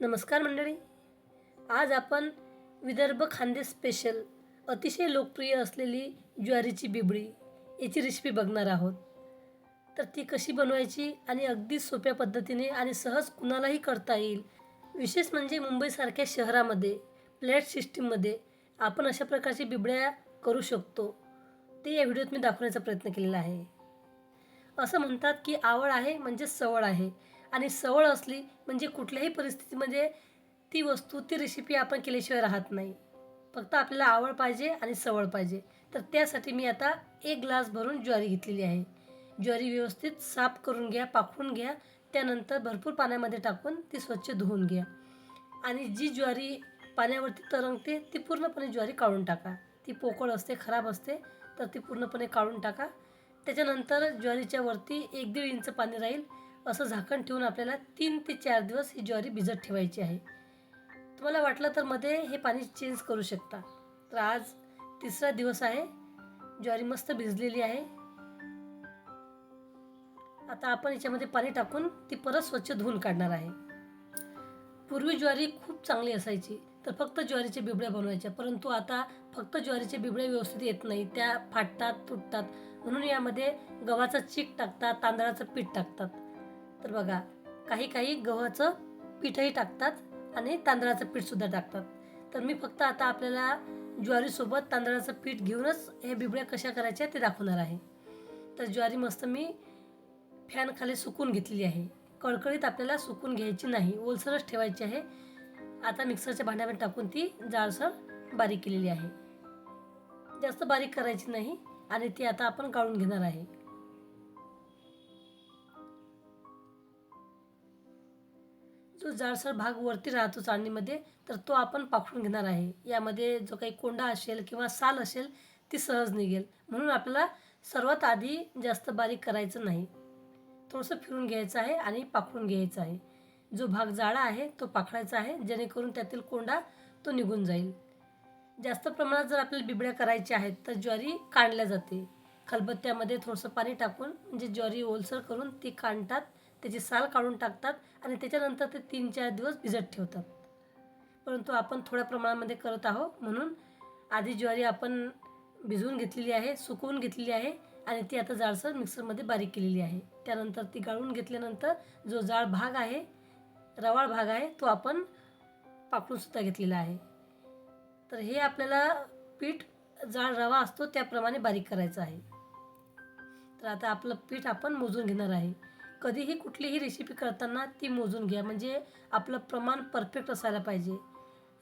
नमस्कार मंडळी. आज आपण विदर्भ खांदे स्पेशल अतिशय लोकप्रिय असलेली ज्वारीची बिबडी याची रेसिपी बघणार आहोत. तर ती कशी बनवायची आणि अगदी सोप्या पद्धतीने आणि सहज कुणालाही करता येईल विशेष म्हणजे मुंबईसारख्या शहरामध्ये फ्लॅट सिस्टीममध्ये आपण अशा प्रकारची बिबड्या करू शकतो. ते या व्हिडिओत मी दाखवण्याचा प्रयत्न केलेला आहे. असं म्हणतात की आवड आहे म्हणजे सवड आहे. आणि सवळ असली म्हणजे कुठल्याही परिस्थितीमध्ये ती वस्तू ती रेसिपी आपण केल्याशिवाय राहत नाही. फक्त आपल्याला आवड पाहिजे आणि सवळ पाहिजे. तर त्यासाठी मी आता एक ग्लास भरून ज्वारी घेतलेली आहे. ज्वारी व्यवस्थित साफ करून घ्या पाखून घ्या. त्यानंतर भरपूर पाण्यामध्ये टाकून ती स्वच्छ धुवून घ्या. आणि जी ज्वारी पाण्यावरती तरंगते ती पूर्णपणे ज्वारी काढून टाका. ती पोकळ असते खराब असते तर ती पूर्णपणे काढून टाका. त्याच्यानंतर ज्वारीच्या वरती एक दीड इंच पाणी राहील. असं झाकण ठेवून आपल्याला तीन ते चार दिवस ही ज्वारी भिजत ठेवायची आहे. तुम्हाला वाटलं तर मध्ये हे पाणी चेंज करू शकता. तर आज तिसरा दिवस आहे. ज्वारी मस्त भिजलेली आहे. आता आपण याच्यामध्ये पाणी टाकून ती परत स्वच्छ धुवून काढणार आहे. पूर्वी ज्वारी खूप चांगली असायची तर फक्त ज्वारीच्या बिबड्या बनवायच्या परंतु आता फक्त ज्वारीच्या बिबड्या व्यवस्थित येत नाही त्या फाटतात तुटतात. म्हणून यामध्ये गव्हाचं चीक टाकतात तांदळाचं पीठ टाकतात. तर बघा काही काही गव्हाचं पीठही टाकतात आणि तांदळाचं पीठसुद्धा टाकतात. तर मी फक्त आता आपल्याला ज्वारीसोबत तांदळाचं पीठ घेऊनच हे बिबड्या कशा करायच्या ते दाखवणार आहे. तर ज्वारी मस्त मी फॅन खाली सुकून घेतलेली आहे. कळकळीत आपल्याला सुकून घ्यायची नाही ओलसरच ठेवायची आहे. आता मिक्सरच्या भांड्यामध्ये टाकून ती जाळसर बारीक केलेली आहे. जास्त बारीक करायची नाही आणि ती आता आपण काढून घेणार आहे. जो जाडसर भाग वरती राहतो चाळणीमध्ये तर तो आपण पाखडून घेणार आहे. यामध्ये जो काही कोंडा असेल किंवा साल असेल ती सहज निघेल. म्हणून आपल्याला सर्वात आधी जास्त बारीक करायचं नाही. थोडंसं फिरून घ्यायचं आहे आणि पाखडून घ्यायचं आहे. जो भाग जाडा आहे तो पाखडायचा आहे जेणेकरून त्यातील कोंडा तो निघून जाईल. जास्त प्रमाणात जर आपल्याला बिबड्या करायच्या आहेत तर ज्वारी काढल्या जाते. खलबत्त्यामध्ये थोडंसं पाणी टाकून म्हणजे ज्वारी ओलसर करून ती काढतात त्याची साल काढून टाकतात आणि त्याच्यानंतर ते तीन चार दिवस भिजत ठेवतात. परंतु आपण थोड्या प्रमाणामध्ये करत आहोत म्हणून आधी ज्वारी आपण भिजवून घेतलेली आहे सुकवून घेतलेली आहे आणि ती आता जाडसर मिक्सरमध्ये बारीक केलेली आहे. त्यानंतर ती गाळून घेतल्यानंतर जो जाड भाग आहे रवाळ भाग आहे तो आपण पाकडूनसुद्धा घेतलेला आहे. तर हे आपल्याला पीठ जाड रवा असतो त्याप्रमाणे बारीक करायचं आहे. तर आता आपलं पीठ आपण मोजून घेणार आहे. कधीही कुठलीही रेसिपी करताना ती मोजून घ्या. म्हणजे आपलं प्रमाण परफेक्ट असायला पाहिजे.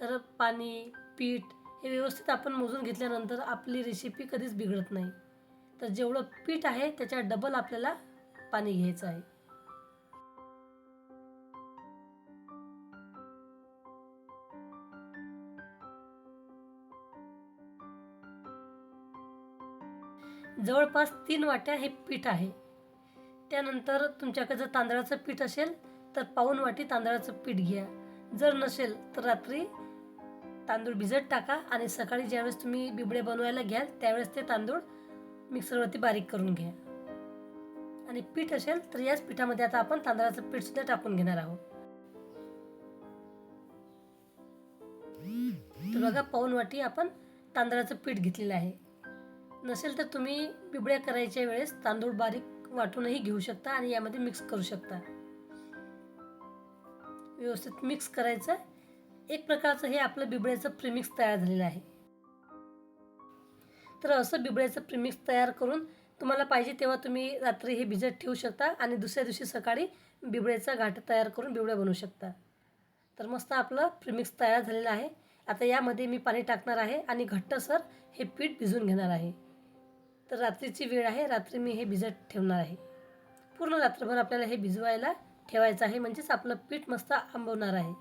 तर पाणी पीठ हे व्यवस्थित आपण मोजून घेतल्यानंतर आपली रेसिपी कधीच बिघडत नाही. तर जेवढं पीठ आहे त्याच्या डबल आपल्याला पाणी घ्यायचं आहे. जवळपास तीन वाट्या हे पीठ आहे. त्यानंतर तुमच्याकडे जर तांदळाचं पीठ असेल तर पाऊन वाटी तांदळाचं पीठ घ्या. जर नसेल तर रात्री तांदूळ भिजत टाका आणि सकाळी ज्यावेळेस तुम्ही बिबडे बनवायला घ्याल त्यावेळेस ते तांदूळ मिक्सरवरती बारीक करून घ्या. आणि पीठ असेल तर याच पिठामध्ये आता आपण तांदळाचं पीठसुद्धा टाकून घेणार आहोत. तर बघा पाऊन वाटी आपण तांदळाचं पीठ घेतलेलं आहे. नसेल तर तुम्ही बिबड्या करायच्या वेळेस तांदूळ बारीक वाटूनही घेऊ शकता आणि यामध्ये मिक्स करू शकता. व्यवस्थित मिक्स करायचं. एक प्रकारचं हे आपलं बिबड्याचं प्रिमिक्स तयार झालेलं आहे. तर असं बिबड्याचं प्रिमिक्स तयार करून तुम्हाला पाहिजे तेव्हा तुम्ही रात्री हे भिजत ठेवू शकता आणि दुसऱ्या दिवशी सकाळी बिबड्याचा घाट तयार करून बिबड्या बनवू शकता. तर मस्त आपलं प्रिमिक्स तयार झालेलं आहे. आता यामध्ये मी पाणी टाकणार आहे आणि घट्टसर हे पीठ भिजून घेणार आहे. तर रात्रीची वेळ आहे. रात्री मी हे भिजत ठेवणार आहे. पूर्ण रात्रभर आपल्याला हे भिजवायला ठेवायचं आहे. म्हणजेच आपलं पीठ मस्त आंबवणार आहे.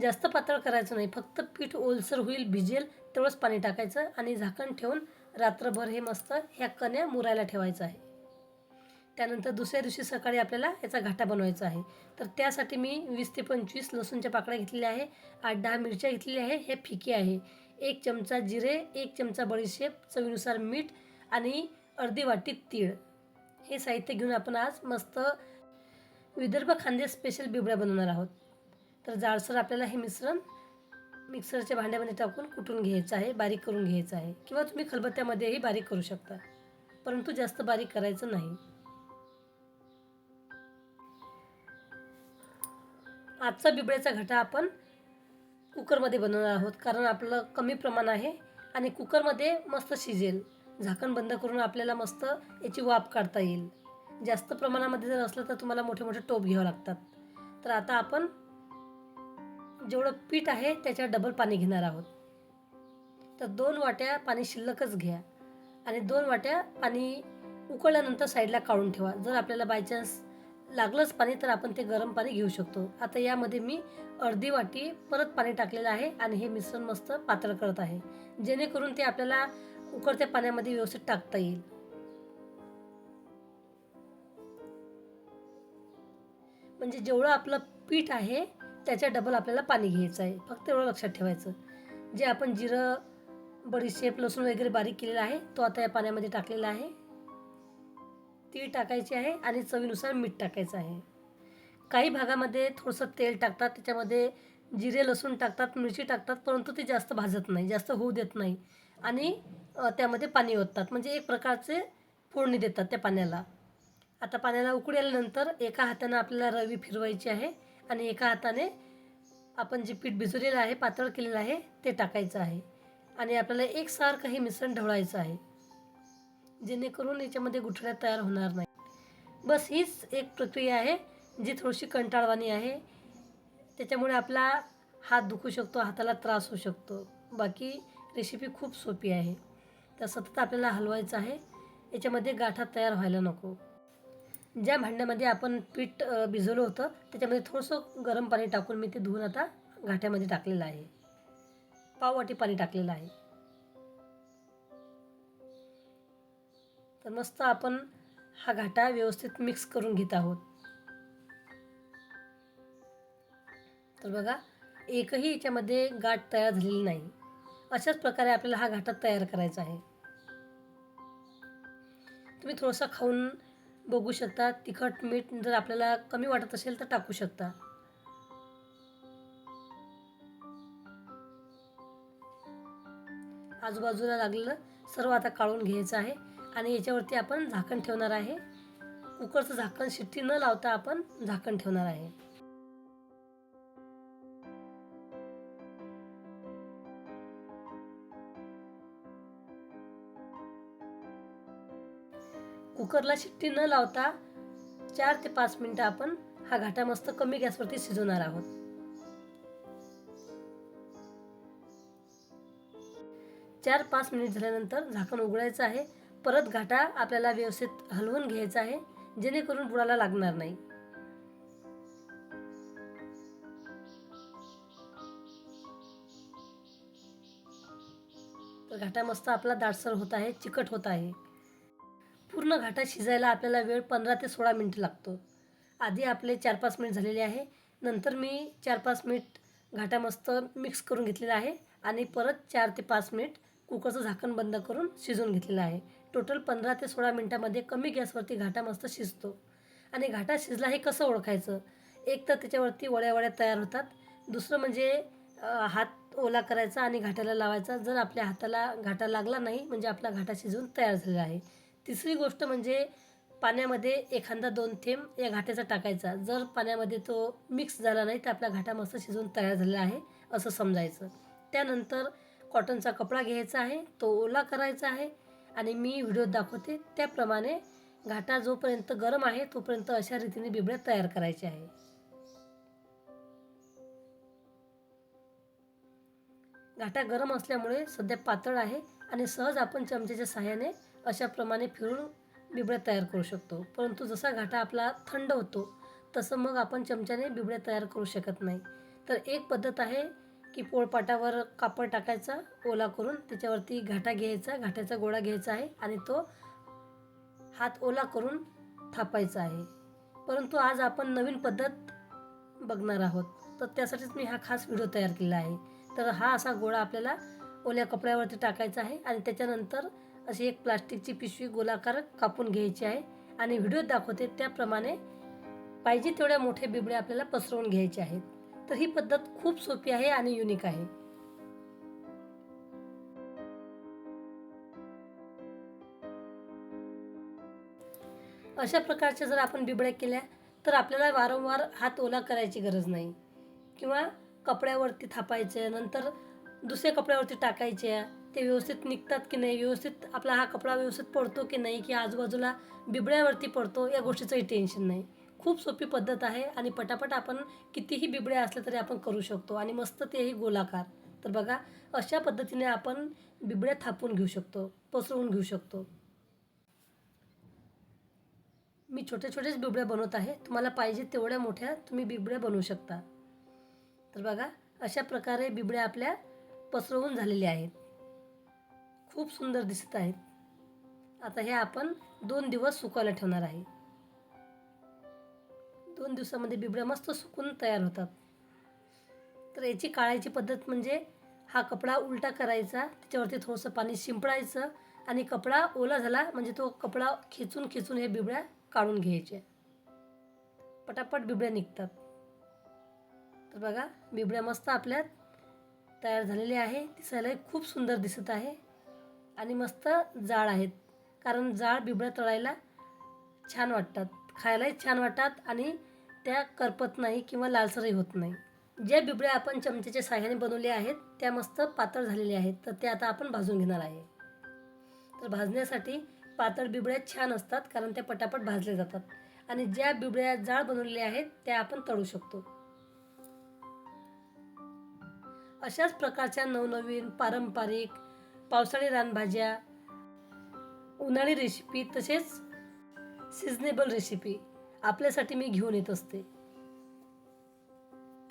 जास्त पातळ करायचं नाही. फक्त पीठ ओलसर होईल भिजेल तेवढंच पाणी टाकायचं आणि झाकण ठेवून रात्रभर हे मस्त ह्या कण्या मुरायला ठेवायचं आहे. त्यानंतर दुसऱ्या दिवशी सकाळी आपल्याला याचा घाटा बनवायचा आहे. तर त्यासाठी मी वीस ते पंचवीस लसूणच्या पाकळ्या घेतलेल्या आहे. आठ दहा मिरच्या घेतलेल्या आहे. हे फिके आहे. एक चमचा जिरे एक चमचा बडीशेप चवीनुसार मीठ आणि अर्धी वाटी तीळ. हे साहित्य घेऊन आपण आज मस्त विदर्भ खांदे स्पेशल बिबड्या बनवणार आहोत. तर जाडसर आपल्याला हे मिश्रण मिक्सरच्या भांड्यामध्ये टाकून कुटून घ्यायचं आहे बारीक करून घ्यायचं आहे किंवा तुम्ही खलबत्त्यामध्येही बारीक करू शकता परंतु जास्त बारीक करायचं नाही. आजचा बिबड्याचा घटा आपण कुकरमध्ये बनवणार आहोत कारण आपलं कमी प्रमाण आहे आणि कुकरमध्ये मस्त शिजेल. झाकण बंद करून आपल्याला मस्त याची वाफ काढता येईल. जास्त प्रमाणामध्ये जर असलं तर तुम्हाला मोठे मोठे टोप घ्यावं लागतात. तर आता आपण जेवढं पीठ आहे त्याच्यावर डबल पाणी घेणार आहोत. तर दोन वाट्या पाणी शिल्लकच घ्या. आणि दोन वाट्या पाणी उकळल्यानंतर साईडला काढून ठेवा. जर आपल्याला बायचान्स लागलंच पाणी तर आपण ते गरम पाणी घेऊ शकतो. आता यामध्ये मी अर्धी वाटी परत पाणी टाकलेलं आहे आणि हे मिश्रण मस्त पातळ करत आहे. जेणेकरून ते आपल्याला उकडत्या पाण्यामध्ये व्यवस्थित टाकता येईल. म्हणजे जेवढं आपलं पीठ आहे त्याच्या डबल आपल्याला पाणी घ्यायचं आहे. फक्त एवढं लक्षात ठेवायचं. जे आपण जिरं बडीशेप लसूण वगैरे बारीक केलेला आहे तो आता या पाण्यामध्ये टाकलेला आहे. ती टाकायची आहे आणि चवीनुसार मीठ टाकायचं आहे. काही भागामध्ये थोडंसं तेल टाकतात त्याच्यामध्ये जिरे लसूण टाकतात मिरची टाकतात परंतु ते जास्त भाजत नाही जास्त होऊ देत नाही. आणि त्यामध्ये पाणी ओततात. म्हणजे एक प्रकारचे फोडणी देतात त्या पाण्याला. आता पाण्याला उकळी आल्यानंतर एका हातानं आपल्याला रवी फिरवायची आहे आणि एका हाताने आपण जे पीठ भिजवलेलं आहे पातळ केलेलं आहे ते टाकायचं आहे. आणि आपल्याला एकसारखं हे मिश्रण ढवळायचं आहे. जेणेकरून याच्यामध्ये गुठळ्या तयार होणार नाही. बस हीच एक प्रक्रिया आहे जी थोडीशी कंटाळवाणी आहे. त्याच्यामुळे आपला हात दुखू शकतो हाताला त्रास होऊ शकतो. बाकी रेसिपी खूप सोपी आहे. तर सतत आपल्याला हलवायचं आहे. याच्यामध्ये गाठा तयार व्हायला नको. ज्या भांड्यामध्ये आपण पीठ भिजवलं होतं त्याच्यामध्ये थोडंसं गरम पाणी टाकून मी ते धुवून आता घाट्यामध्ये टाकलेलं आहे. पाववाटी पाणी टाकलेलं आहे. तर मस्त आपण हा घाटा व्यवस्थित मिक्स करून घेत आहोत. तर बघा एकही याच्यामध्ये गाठ तयार झालेली नाही. अशाच प्रकारे आपल्याला हा घाटात तयार करायचा आहे. तुम्ही थोडंसं खाऊन बघू शकता. तिखट मीठ जर आपल्याला कमी वाटत असेल तर टाकू शकता. आजूबाजूला लागलेलं सर्व आता काढून घ्यायचं आहे आणि याच्यावरती आपण झाकण ठेवणार आहे. कुकरचं झाकण शिट्टी न लावता आपण झाकण ठेवणार आहे. कुकरला शिट्टी न लावता चार ते पाच मिनटं आपण हा घाटा मस्त कमी गॅसवरती शिजवणार आहोत. चार पाच मिनिट झाल्यानंतर झाकण उघडायचं आहे. परत घाटा आपल्याला व्यवस्थित हलवून घ्यायचा आहे जेणेकरून बुडाला लागणार नाही. तर घाटा मस्त आपला दाटसर होत आहे चिकट होत आहे. पूर्ण घाटा शिजायला आपल्याला वेळ पंधरा ते सोळा मिनटं लागतो. आधी आपले चार पाच मिनिट झालेले आहे. नंतर मी चार पाच मिनिट घाटा मस्त मिक्स करून घेतलेला आहे आणि परत चार ते पाच मिनिट कुकरचं झाकण बंद करून शिजवून घेतलेलं आहे. टोटल पंधरा ते सोळा मिनटामध्ये कमी गॅसवरती घाटा मस्त शिजतो. आणि घाटा शिजला हे कसं ओळखायचं? एक तर त्याच्यावरती वड्या वड्या तयार होतात. दुसरं म्हणजे हात ओला करायचा आणि घाट्याला लावायचा. जर आपल्या हाताला घाटा लागला नाही म्हणजे आपला घाटा शिजवून तयार झालेला आहे. तिसरी गोष्ट म्हणजे पाण्यामध्ये एखादा दोन थेंब या घाट्याचा टाकायचा. जर पाण्यामध्ये तो मिक्स झाला नाही तर आपला घाटा मस्त शिजवून तयार झालेला आहे असं समजायचं. त्यानंतर कॉटनचा कपडा घ्यायचा आहे तो ओला करायचा आहे आणि मी व्हिडिओ दाखवते त्याप्रमाणे घाटा जोपर्यंत गरम आहे तोपर्यंत अशा रीतीने बिबड्या तयार करायच्या आहे. घाटा गरम असल्यामुळे सध्या पातळ आहे आणि सहज आपण चमच्याच्या सहाय्याने अशाप्रमाणे फिरून बिबड्या तयार करू शकतो. परंतु जसा घाटा आपला थंड होतो तसं मग आपण चमच्याने बिबड्या तयार करू शकत नाही. तर एक पद्धत आहे की पोळपाटावर कापड टाकायचा ओला करून त्याच्यावरती घाटा घ्यायचा घाट्याचा गोळा घ्यायचा आहे आणि तो हात ओला करून थापायचा आहे. परंतु आज आपण नवीन पद्धत बघणार आहोत. तर त्यासाठीच मी हा खास व्हिडिओ तयार केला आहे. तर हा असा गोळा आपल्याला ओल्या कपड्यावरती टाकायचा आहे आणि त्याच्यानंतर अशी एक प्लास्टिकची पिशवी गोलाकार कापून घ्यायची आहे. आणि व्हिडिओत दाखवते त्याप्रमाणे पाहिजे तेवढ्या मोठे बिबडे आपल्याला पसरवून घ्यायचे आहेत. तर ही पद्धत खूप सोपी आहे आणि युनिक आहे. अशा प्रकारच्या जर आपण बिबड्या केल्या तर आपल्याला वारंवार हात ओला करायची गरज नाही. किंवा कपड्यावरती थापायचे नंतर दुसऱ्या कपड्यावरती टाकायच्या ते व्यवस्थित निघतात की नाही व्यवस्थित आपला हा कपडा व्यवस्थित पडतो की नाही की आजूबाजूला बिबड्यावरती पडतो या गोष्टीचंही टेन्शन नाही. खूप सोपी पद्धत आहे आणि पटापट आपण कितीही बिबड्या असल्या तरी आपण करू शकतो. आणि मस्त तेही गोलाकार. तर बघा अशा पद्धतीने आपण बिबड्या थापून घेऊ शकतो पसरवून घेऊ शकतो. मी छोट्या छोट्याच बिबड्या बनवत आहे. तुम्हाला पाहिजे तेवढ्या मोठ्या तुम्ही बिबड्या बनवू शकता. तर बघा अशा प्रकारे बिबड्या आपल्या पसरवून झालेल्या आहेत. खूप सुंदर दिसत आहेत. आता हे आपण दोन दिवस सुकायला ठेवणार आहे. दोन दिवसामध्ये बिबड्या मस्त सुकून तयार होतात. तर याची काढायची पद्धत म्हणजे हा कपडा उलटा करायचा त्याच्यावरती थोडंसं पाणी शिंपडायचं आणि कपडा ओला झाला म्हणजे तो कपडा खेचून खेचून हे बिबड्या काढून घ्यायचे. पटापट बिबड्या निघतात. तर बघा बिबड्या मस्त आपल्यात तयार झालेल्या आहे दिसायलाही खूप सुंदर दिसत आहे. आणि मस्त जाड आहेत. कारण जाळ बिबळ्या तळायला छान वाटतात. खायलाही छान वाटतात आणि त्या करपत नाही किंवा लालसरही होत नाही. ज्या बिबड्या आपण चमच्याच्या साह्याने बनवल्या आहेत त्या मस्त पातळ झालेल्या आहेत. तर त्या आता आपण भाजून घेणार आहे. तर भाजण्यासाठी पातळ बिबळ्या छान असतात कारण त्या पटापट भाजल्या जातात. आणि ज्या बिबड्या जाळ बनवलेल्या आहेत त्या आपण तळू शकतो. अशाच प्रकारच्या नवनवीन पारंपरिक पावसाळी रानभाज्या उन्हाळी रेसिपी तसेच सिजनेबल रेसिपी आपल्यासाठी मी घेऊन येत असते.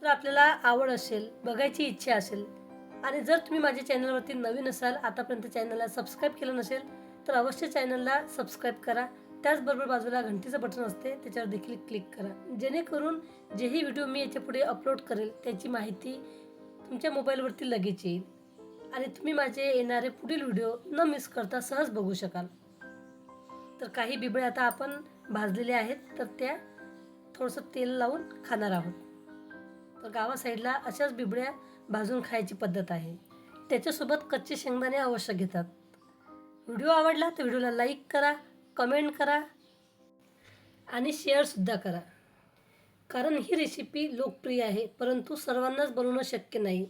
तर आपल्याला आवड असेल बघायची इच्छा असेल आणि जर तुम्ही माझ्या चॅनलवरती नवीन असाल आतापर्यंत चॅनलला सबस्क्राईब केलं नसेल तर अवश्य चॅनलला सबस्क्राईब करा. त्याचबरोबर बाजूला घंटीचं बटन असते त्याच्यावर देखील क्लिक करा. जेणेकरून जेही व्हिडिओ मी याच्यापुढे अपलोड करेल त्याची माहिती तुमच्या मोबाईलवरती लगेच येईल. आणि तुम्ही माझे येणारे पुढील व्हिडिओ न मिस करता सहज बघू शकाल. तर काही बिबळे आता आपण भाजलेल्या आहेत तर त्या थोडंसं तेल लावून खाणार आहोत. तर गावा साईडला अशाच बिबड्या भाजून खायची पद्धत आहे. त्याच्यासोबत कच्चे शेंगदाणे आवश्यक घेतात. व्हिडिओ आवडला तर व्हिडिओला लाईक करा कमेंट करा आणि शेअरसुद्धा करा. कारण ही रेसिपी लोकप्रिय आहे परंतु सर्वांनाच बनवणं शक्य नाही.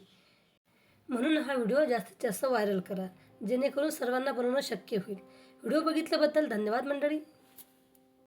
म्हणून हा व्हिडिओ जास्तीत जास्त व्हायरल करा जेणेकरून सर्वांना बनवणं शक्य होईल. व्हिडिओ बघितल्याबद्दल धन्यवाद मंडळी.